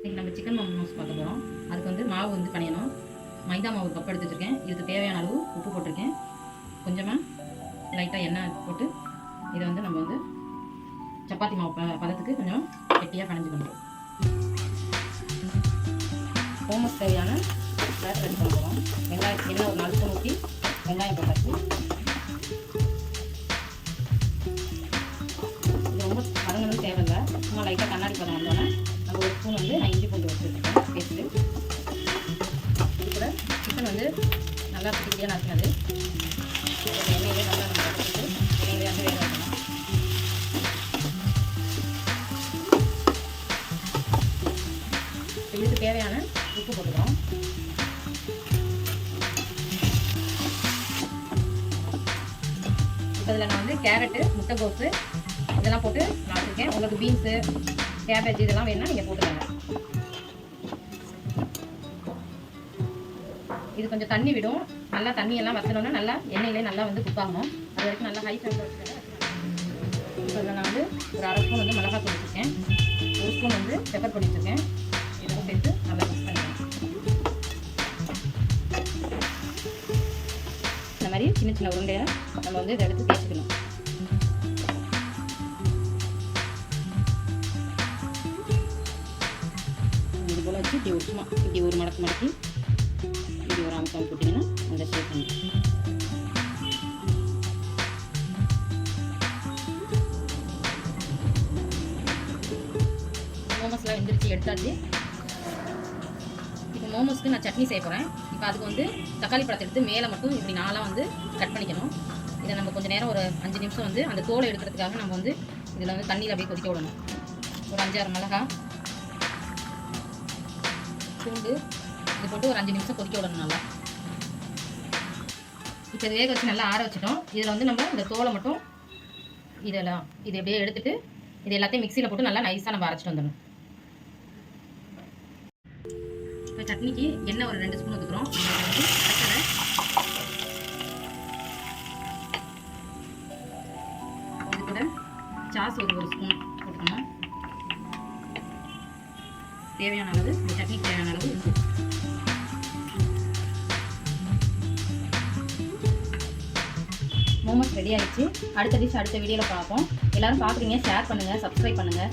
இன்றைக்கி நம்ம சிக்கன் மோமோஸ் பார்க்க போகிறோம் அதுக்கு வந்து மாவு வந்து கணியணும் மைதா மாவு கப் எடுத்து வச்சுருக்கேன். இதுக்கு தேவையான அளவு உப்பு போட்டிருக்கேன். கொஞ்சமாக லைட்டாக எண்ணெய் போட்டு இதை வந்து நம்ம வந்து சப்பாத்தி மாவு ப பதத்துக்கு கொஞ்சம் கெட்டியாக கணைஞ்சிக்கணும் மோமோஸ் தேவையான பேட்டர் ரெடி பண்ண போகிறோம் வெங்காயம் எண்ணெய் ஒரு நாலு ஸ்பூன் ஊற்றி வெங்காயம் போட்டாச்சு. இது ரொம்ப பதங்கணும் தேவையில்லை. சும்மா லைட்டாக கண்ணாடி பதம் வந்தோன்னே ஸ்பூன் வந்து நான் இஞ்சி பூண்டு வச்சுருக்கேன். பேஸ்ட்டு இது கூட சிக்கன் வந்து நல்லா குட்டி குட்டியாக நறுக்கினது எண்ணெயிலே நல்லா நம்ம வதக்கிட்டு எண்ணெயிலே வந்து வேக வைக்கணும். இதுக்கு தேவையான உப்பு போட்டுக்கிறோம். இப்போ இதில் நான் வந்து கேரட்டு முட்டைகோஸு இதெல்லாம் போட்டு நான் வச்சுருக்கேன் உங்களுக்கு பீன்ஸு கேபேஜ் இதெல்லாம் வேணும்னா நீங்கள் போட்டுக்கோங்க. இது கொஞ்சம் தண்ணி விடும். நல்லா தண்ணி எல்லாம் வற்றணும்னா நல்லா எண்ணெயிலே நல்லா வந்து குப்பாகும் அது வரைக்கும் நல்லா ஹை ஃப்ளேமில் இப்போ இதில் நான் வந்து ஒரு அரை ஸ்பூன் வந்து மிளகாய் தூள் வச்சுருக்கேன். ஒரு ஸ்பூன் வந்து பெப்பர் பொடி வச்சுருக்கேன். இதெல்லாம் சேர்த்து நல்லா மிக்ஸ் பண்ணிக்கலாம். இந்த மாதிரி சின்ன சின்ன உருண்டையை நம்ம வந்து இதை எடுத்து தேய்ச்சிக்கணும். வச்சு இப்படி ஒரு இப்படி ஒரு மடக்கு மடக்கி இப்படி ஒரு அமுக்கம் போட்டிங்கன்னா அந்த ஷேப் மோமோஸ்லாம் வெந்துருச்சு எடுத்தாச்சு. இப்போ மோமோஸ்க்கு நான் சட்னி செய்ய போகிறேன் இப்போ அதுக்கு வந்து தக்காளி பழத்தை எடுத்து மேலே மட்டும் இப்படி நாளாக வந்து கட் பண்ணிக்கணும். இதை நம்ம கொஞ்சம் நேரம் ஒரு அஞ்சு நிமிஷம் வந்து அந்த தோலை எடுக்கிறதுக்காக நம்ம வந்து இதில் வந்து தண்ணியில் அப்படியே கொதிக்க விடணும். ஒரு அஞ்சாறு மிளகா பூண்டு. இது போட்டு ஒரு அஞ்சு நிமிஷம் கொதிக்க விடணும் நல்லா. இப்போ வேக வச்சு நல்லா ஆற வச்சிட்டோம். இதில் வந்து நம்ம இந்த தோலை மட்டும் இதெல்லாம் இதை அப்படியே எடுத்துகிட்டு இது எல்லாத்தையும் மிக்சியில் போட்டு நல்லா நைஸாக நம்ம அரைச்சிட்டு வந்துடணும். இப்போ சட்னிக்கு எண்ணெய் ஒரு ரெண்டு ஸ்பூன் ஊற்றுக்கிறோம் இது கூட சாஸ் ஒரு ஒரு ஸ்பூன் போட்டுக்கணும் தேவையான அளவு இந்த சட்னிக்கு தேவையான அளவு மோமோஸ் ரெடி ஆயிடுச்சு. அடுத்த டிஷ் அடுத்த வீடியோவில் பார்ப்போம். எல்லாரும் பார்க்குறீங்க ஷேர் பண்ணுங்கள் சப்ஸ்கிரைப் பண்ணுங்கள்